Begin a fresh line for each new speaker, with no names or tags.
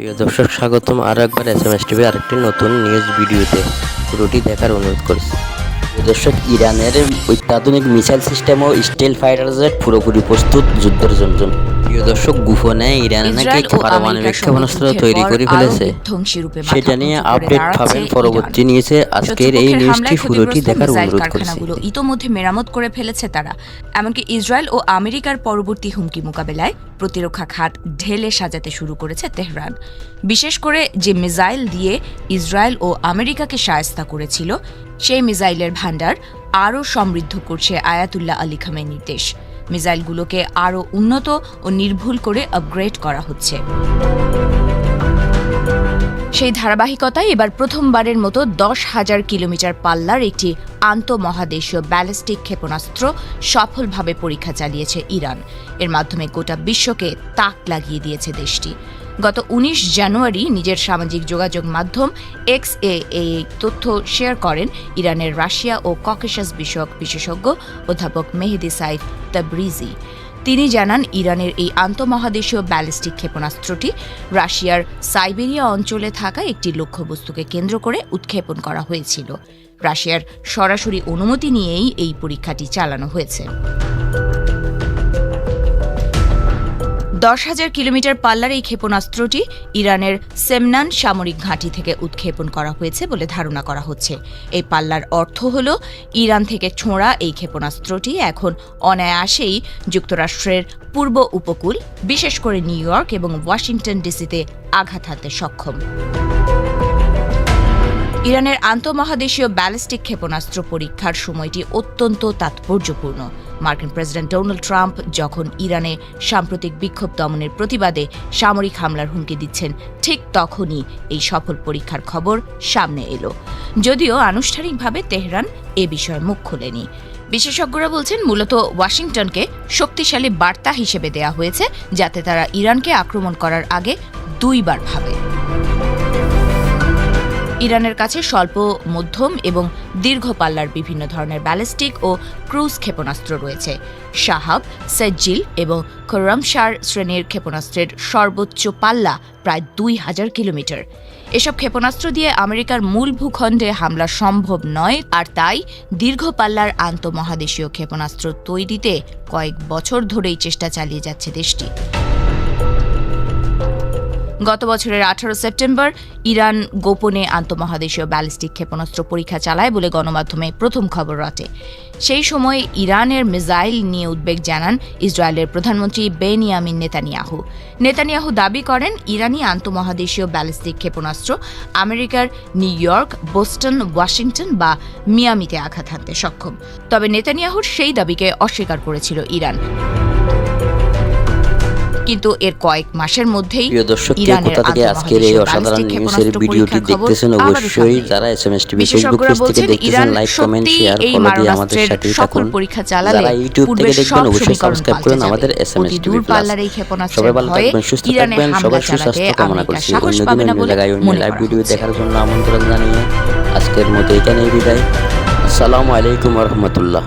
প্রিয় দর্শক স্বাগতম আর একবার এস এম এস টিভি আরেকটি নতুন নিউজ ভিডিওতে রুটি দেখার অনুরোধ করছি দর্শক ইরানের অত্যাধুনিক মিসাইল সিস্টেম ও স্টিল ফাইটার জেট পুরোপুরি প্রস্তুত যুদ্ধের জন্য প্রিয় দর্শক ইরান নাকি পারমাণবিক ক্ষেপণাস্ত্র তৈরি করে ফেলেছে সেটা নিয়ে আপডেট পাবেন পরবর্তী নিয়েছে আজকের এই নিউজটি পুরোটি দেখার অনুরোধ
ইতোমধ্যে মেরামত করে ফেলেছে তারা এমনকি ইসরায়েল ও আমেরিকার পরবর্তী হুমকি মোকাবেলায় প্রতিরক্ষা খাত ঢেলে সাজাতে শুরু করেছে তেহরান বিশেষ করে যে মিসাইল দিয়ে ইসরায়েল ও আমেরিকাকে সায়স্তা করেছিল সেই মিসাইলের ভাণ্ডার আরও সমৃদ্ধ করছে আয়াতুল্লাহ আলী খামের নির্দেশ মিসাইলগুলোকে আরও উন্নত ও নির্ভুল করে আপগ্রেড করা হচ্ছে সেই ধারাবাহিকতায় এবার প্রথমবারের মতো দশ হাজার কিলোমিটার পাল্লার একটি আন্তঃমহাদেশীয় ব্যালিস্টিক ক্ষেপণাস্ত্র সফলভাবে পরীক্ষা চালিয়েছে ইরান এর মাধ্যমে গোটা বিশ্বকে তাক লাগিয়ে দিয়েছে দেশটি গত উনিশ জানুয়ারি নিজের সামাজিক যোগাযোগ মাধ্যম এক্স এ এই তথ্য শেয়ার করেন ইরানের রাশিয়া ও ককেশাস বিষয়ক বিশেষজ্ঞ অধ্যাপক মেহেদি সাইদ তাব্রিজি তিনি জানান ইরানের এই আন্তঃমহাদেশীয় ব্যালিস্টিক ক্ষেপণাস্ত্রটি রাশিয়ার সাইবেরিয়া অঞ্চলে থাকা একটি লক্ষ্যবস্তুকে কেন্দ্র করে উৎক্ষেপণ করা হয়েছিল রাশিয়ার সরাসরি অনুমতি নিয়েই এই পরীক্ষাটি চালানো হয়েছে দশ হাজার কিলোমিটার পাল্লার এই ক্ষেপণাস্ত্রটি ইরানের সেমনান সামরিক ঘাঁটি থেকে উৎক্ষেপণ করা হয়েছে বলে ধারণা করা হচ্ছে এই পাল্লার অর্থ হল ইরান থেকে ছোঁড়া এই ক্ষেপণাস্ত্রটি এখন অনায়াসেই যুক্তরাষ্ট্রের পূর্ব উপকূল বিশেষ করে নিউ ইয়র্ক এবং ওয়াশিংটন ডিসিতে আঘাত হানতে সক্ষম ইরানের আন্তঃমহাদেশীয় ব্যালিস্টিক ক্ষেপণাস্ত্র পরীক্ষার সময়টি অত্যন্ত তাৎপর্যপূর্ণ মার্কিন প্রেসিডেন্ট ডোনাল্ড ট্রাম্প যখন ইরানে সাম্প্রতিক বিক্ষোভ দমনের প্রতিবাদে সামরিক হামলার হুমকি দিচ্ছেন ঠিক তখনই এই সফল পরীক্ষার খবর সামনে এলো যদিও আনুষ্ঠানিকভাবে তেহরান এ বিষয়ে মুখ খোলেনি বিশেষজ্ঞরা বলছেন মূলত ওয়াশিংটনকে শক্তিশালী বার্তা হিসেবে দেয়া হয়েছে যাতে তারা ইরানকে আক্রমণ করার আগে দুইবার ভাবে ইরানের কাছে স্বল্প মধ্যম এবং দীর্ঘ পাল্লার বিভিন্ন ধরনের ব্যালিস্টিক ও ক্রুজ ক্ষেপণাস্ত্র রয়েছে শাহাব সজ্জিল এবং খোরামশার শ্রেণীর ক্ষেপণাস্ত্রের সর্বোচ্চ পাল্লা প্রায় দুই হাজার কিলোমিটার এসব ক্ষেপণাস্ত্র দিয়ে আমেরিকার মূল ভূখণ্ডে হামলা সম্ভব নয় আর তাই দীর্ঘ পাল্লার আন্তঃমহাদেশীয় ক্ষেপণাস্ত্র তৈরিতে কয়েক বছর ধরেই চেষ্টা চালিয়ে যাচ্ছে দেশটি গত বছরের আঠারো সেপ্টেম্বর ইরান গোপনে আন্তমহাদেশীয় ব্যালিস্টিক ক্ষেপণাস্ত্র পরীক্ষা চালায় বলে গণমাধ্যমে প্রথম খবর রটে সেই সময়ে ইরানের মিসাইল নিয়ে উদ্বেগ জানান ইসরায়েলের প্রধানমন্ত্রী বেনিয়ামিন নেতানিয়াহু নেতানিয়াহু দাবি করেন ইরানি আন্তমহাদেশীয় ব্যালিস্টিক ক্ষেপণাস্ত্র আমেরিকার নিউ ইয়র্ক বোস্টন ওয়াশিংটন বা মিয়ামিতে আঘাত হানতে সক্ষম তবে নেতানিয়াহুর সেই দাবিকে অস্বীকার করেছিল ইরান কিন্তু এর কয়েক মাসের মধ্যেই প্রিয় দর্শক কোথা থেকে আজকের এই অসাধারণ নিউজের ভিডিওটি দেখতেছেন অবশ্যই
যারা এসএমএস টিভি ফেসবুক পেজ থেকে লাইক কমেন্ট শেয়ার দিয়ে আমাদের সাথে থাকুন পরীক্ষা চালালে যারা ইউটিউব থেকে দেখবেন অবশ্যই সাবস্ক্রাইব করুন আমাদের এসএমএস টিভি প্লাস সবাই ভালো থাকবেন সুস্থ থাকবেন সবার সুস্বাস্থ্য কামনা করছি অন্য জায়গায় অন্য লাইভ ভিডিও দেখার জন্য আমন্ত্রণ জানিয়ে আজকের মতো এখানেই বিদায় আসসালামু আলাইকুম রহমতুল্লাহ